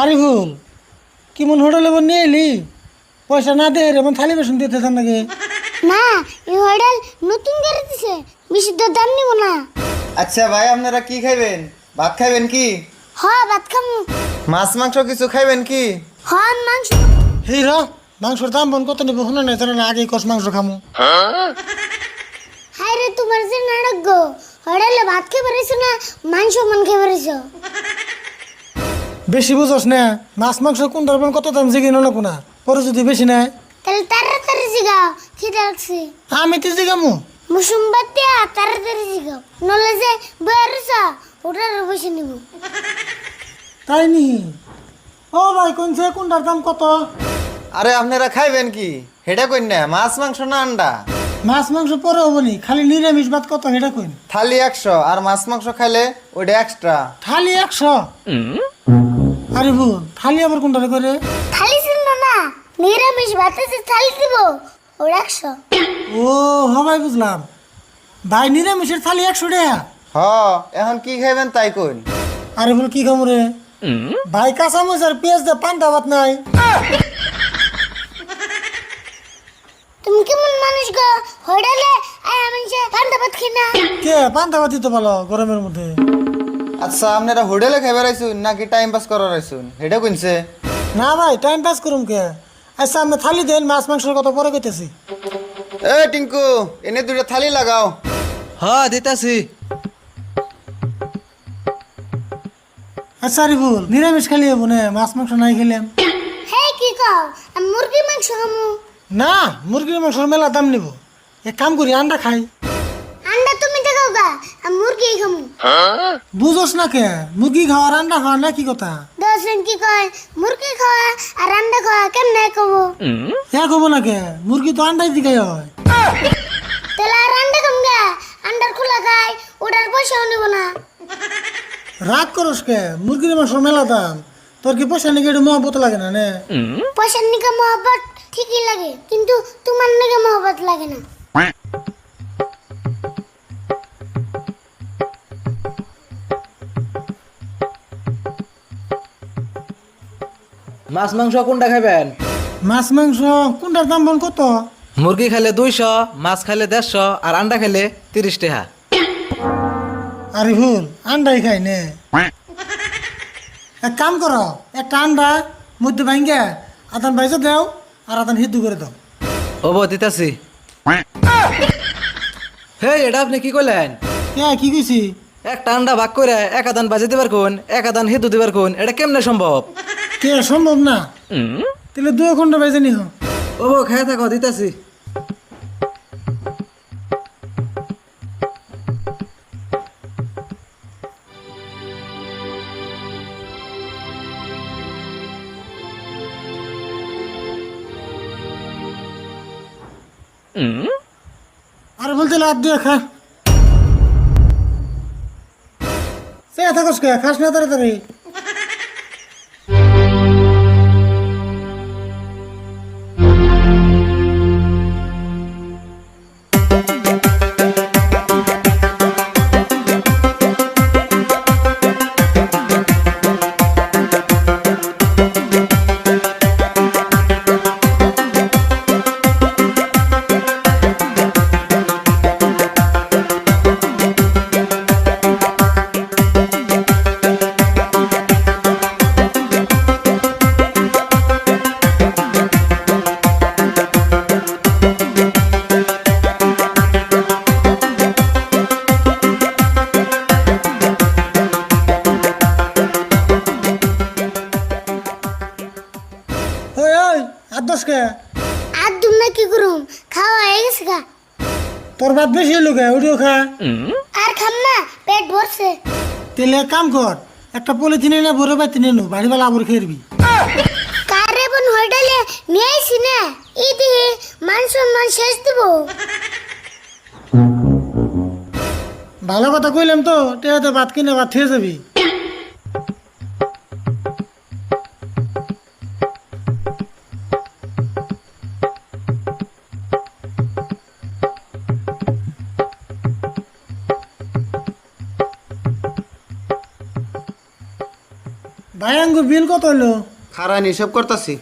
আরে ভুল কি মন হোটেলে বন নিয়ে এলি? পয়সা না দে রে মন থালি বেসন দিতে থান নাকি? না এই হোটেল নতুন করে দিছে। বেশি তো দাম নিব না। আচ্ছা ভাই আপনারা কি খাইবেন? ভাত খাইবেন কি? হ ভাত খামু। মাছ মাংস কিছু খাইবেন কি? হ মাংস। হেই র মাংসর দাম বন কত নিব শুনে নাই জানা না আগে কষ মাংস খামু। হাই রে তোমার যে নাটক গো। হোটেলে ভাত খেয়ে বেরিয়েছো না মাংস মান খেয়ে বেরিয়েছো বেশি বুঝোস না। মাছ মাংস কোন ধরবেন কত দাম জিগি নলো কোনা পরে যদি বেশি নেয় তাহলে তাড়াতাড়ি জিগাও খিদে লাগছে। আমি তো জিগামু। মুসুম বাতিয়া তাড়াতাড়ি জিগাও নলে যে বয়ারছ ওটার বসে নিব। তাই নি? ও ভাই কোন কোনছে কোনটার দাম কত? আরে আপনারা খাইবেন কি? হেডা কইন না মাছ মাংস না আন্ডা? মাছ মাংস পরে হবনি খালি নিরামিষ ভাত কত সেটা কইন। থালি একশো আর মাছ মাংস খাইলে ওইটা এক্সট্রা থালি একশো? আরে ভুল থালি আবার কোনটা করে থালি ছিল না নিরামিষ ভাতে যে থালি দিব। ওর একশো ও হবাই বুঝলাম। ভাই নিরামিষের থালি একশো টাকা। হ এখন কি খাইবেন তাই কইন। আরে বল কি খামু রে? ভাই কাঁচামচ আর পেঁয়াজ দে পান্তা ভাত নাই। তুমি কেমন মানুষ গো? হোটেলে আয় আমি পান্তা ভাত খাই না। কে? পান্তা ভাত দিতে ভালো গরমের মধ্যে। আচ্ছা আপনারা হোটেলে খাইবার আইসুন নাকি টাইম পাস করার আইসুন? হেডা কইনছে। না ভাই টাইম পাস করুম কে? আচ্ছা আমি থালি দেন মাছ মাংসের কথা পরে কইতেছি। এ টিঙ্কু এনে দুটো থালি লাগাও। হ্যাঁ দিতাছি। আচ্ছা আরে ভুল নিরামিষ খালি হব না মাছ মাংস নাই খেলাম। হে কি কও? আমি মুরগি মাংস খামু। না মুরগির মাংসের মেলা দাম নিব। এক কাম করি আন্ডা খাই। আমি মুরগি খামু। বুঝোস না কে? মুরগি খাওয়ার আন্ডা খাওয়া না কি কথা? দশজন কি কয় মুরগি খাওয়া আর আন্ডা খাওয়া কেমনে কব এক হব না কে? মুরগি তো আন্ডাই দিকে হয়। তাহলে আর আন্ডা খাম গা? আন্ডার খোলা খাই ওটার পয়সাও নিব না। রাগ করস কে? মুরগির মাংস মেলা দাম। তোর কি পয়সা নাকি একটু মহব্বত লাগে না নে? পয়সার নিকে মহব্বত ঠিকই লাগে কিন্তু তোমার নিকে মহব্বত লাগে না। মাছ মাংস কোনটা খাবেন মাছ মাংস কোনটার দাম বল কত? মুরগি খাইলে দুইশো মাছ খাইলে দেড়শো আর আন্ডা খাইলে তিরিশ টাকা। আরে ভুল আন্ডাই খাই নে। এক কাম করো একটা আন্ডা মধ্যে ভাঙ্গে আদান বাইজে দাও আর আদান হিদ্দু করে দাও। ও বো দিতাছি। হে এটা আপনি কি করলেন হ্যাঁ কি কইছি? একটা আন্ডা ভাগ করে এক আদান বাজে দিবার কোন এক আদান হিদু দিবার কোন এটা কেমনে সম্ভব? কে সম্ভব না? তাহলে দুই ঘণ্টা বাইজে নিহ ও খাই থাকো দিতাছি। আর বলতে লাভ দিয়ে খা। সে থাকস কে খাস না তাড়াতাড়ি। কে আর না কি করুম? খাওয়া হয়ে গেছে গা। তোর ভাত বেশি হলো কে? ওটিও খা। আর খাম না পেট ভরছে। তেলে এক কাম কর একটা পলিথিনে না ভরে পাই তিনে নো বাড়ি বেলা আবার খেয়ে কারে বোন হোটেলে নিয়ে আইছি না? এই দিয়ে মান সম্মান শেষ দিব। ভালো কথা কইলাম তো টেহাতে ভাত কিনে ভাত খেয়ে যাবি। ভাই আঙ্গুর বিল কত হইল খারান হিসাব করতাছি।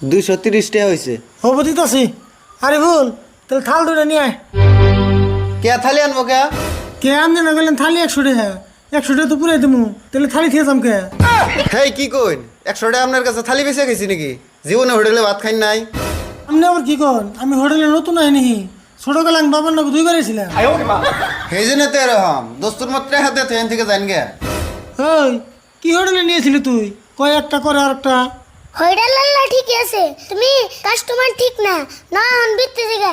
দুইশো তিরিশ টাকা হয়েছে হব দিতাছি। আরে ভুল তাহলে থাল দুটো নিয়ে আয়। কে থালি আনব কে? কে আনতে না গেলেন থালি একশো টাকা। একশো টাকা তো পুরে দেবো তাহলে থালি খেয়েছাম কে? হেই কি কইন? একশো টাকা আপনার কাছে থালি বেঁচে গেছি নাকি? জীবনে হোটেলে ভাত খাই নাই। আপনি আবার কি কন? আমি হোটেলে নতুন আইনি। ছোটকালে আমি বাবার নাকি দুইবার ছিলাম সেই জন্য তো এরকম দোস্তুর মাত্র হাতে ট্রেন থেকে জান গে। ওই কি হোটেলে নিয়েছিলি তুই? কয় একটা করে আর একটা? হইডাল ঠিক আছে। তুমি কাস্টমার ঠিক না না হন বিত্তে থেকে